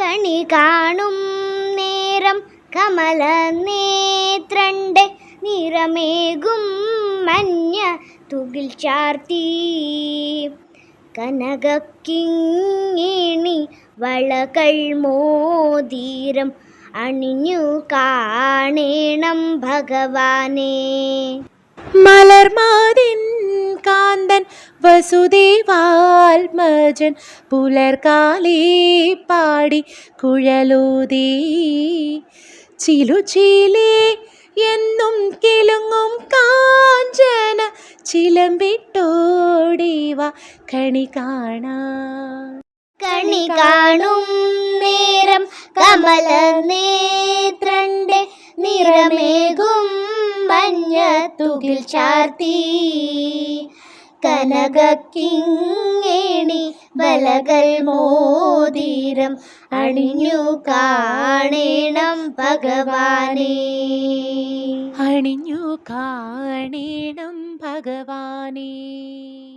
കണി കാണും നേരം കമല നേത്രണ്ട് നിറമേകും മഞ്ഞ തുകിൽ ചാർത്തി. കനകക്കിങ്ങിണി വളകൾ മോതീരം അണിഞ്ഞു കാണേണം ഭഗവാനെ. മലർമാതിൻ കാന്തൻ വസുദേവാത്മജൻ പുലർകാലേ പാടി കുഴലൂതി. ചിലുചീലേ എന്നും കിലുങ്ങും കാഞ്ചന ചിലമ്പിട്ടോടിവ കണി കാണ. കണി കാണും നേരം കമല നേത്രണ്ട് നിറമേകും മഞ്ഞ തുകിൽ ചാർത്തി. കനകക്കിങ്ങേണി വലകൾ മോതിരം അണിഞ്ഞു കാണേണം ഭഗവാനെ. അണിഞ്ഞു കാണേണം ഭഗവാനേ.